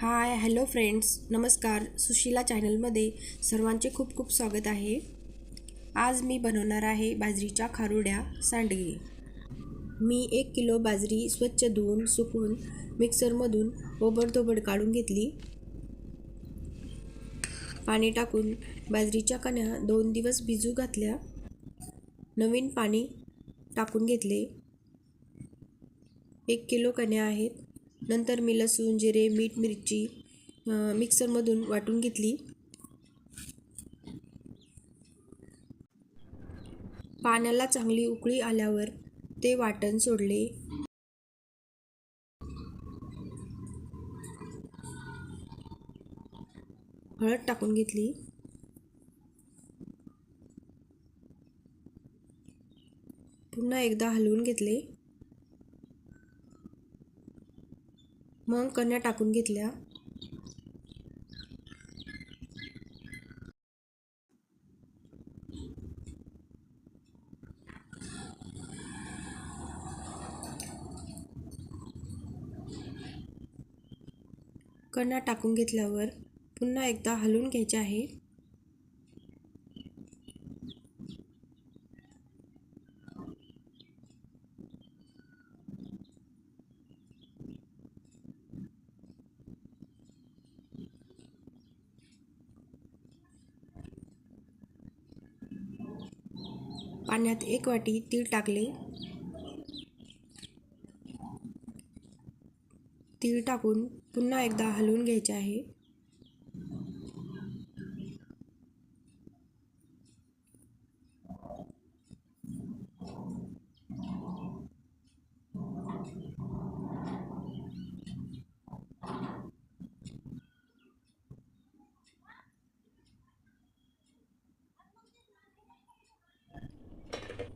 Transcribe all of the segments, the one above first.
Hi hello friends. नमस्कार. सुशीला चॅनलमध्ये सर्वांचे खूप खूप स्वागत आहे. आज मी बनवणार आहे बाजरीच्या खारुड्या सांडगे. मी एक किलो बाजरी स्वच्छ धुवून सुकवून मिक्सरमधून ओबडधोबड काढून घेतली. पाणी टाकून बाजरीच्या कण्या दोन दिवस भिजू घातल्या. नवीन पाणी टाकून घेतले. एक किलो कण्या आहेत. नंतर मी लसूण जिरे मीठ मिरची मिक्सरमधून वाटून घेतली. पाण्याला चांगली उकळी आल्यावर ते वाटण सोडले. हळद टाकून घेतली. पुन्हा एकदा हलवून घेतले. मग कन्या टाकून घेतल्या. कन्या टाकून घेतल्यावर पुन्हा एकदा हलवून घ्यायचे आहे. पाण्यात एक वाटी तीळ टाकले. तीळ टाकून पुन्हा एकदा हलवून घ्यायचे आहे.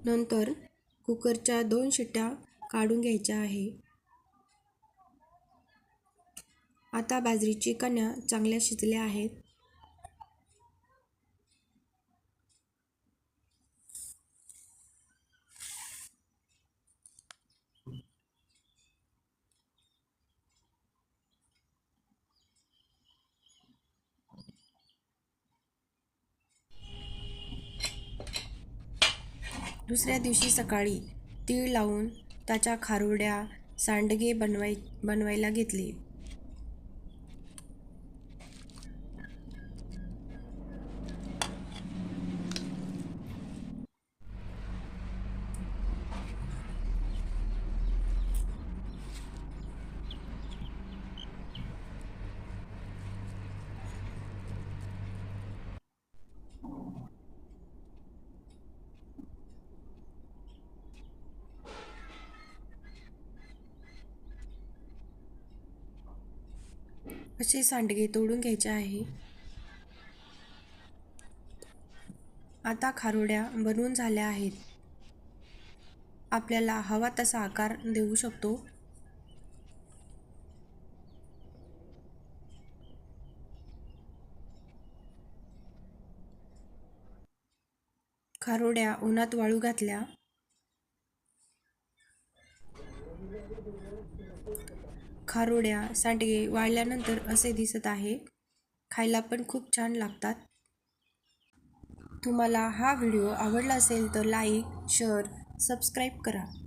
नंतर कुकरच्या दोन शिट्ट्या काढून घ्यायच्या आहे. आता बाजरीची कण्या चांगल्या शिजल्या आहेत. दुसऱ्या दिवशी सकाळी तीळ लावून त्याच्या खारुड्या सांडगे बनवाय बनवायला घेतले. असे सांडगे तोडून घ्यायचे आहे? आता खारोड्या बनवून झाल्या आहेत. आपल्याला हवा तसा आकार देऊ शकतो. खारोड्या उन्हात वाळू घातल्या. खारोड्या सांडगे वाळल्यानंतर असे दिसत आहे. खायला पण खूप छान लागतात. तुम्हाला हा व्हिडिओ आवडला असेल तर लाईक शेअर सबस्क्राईब करा.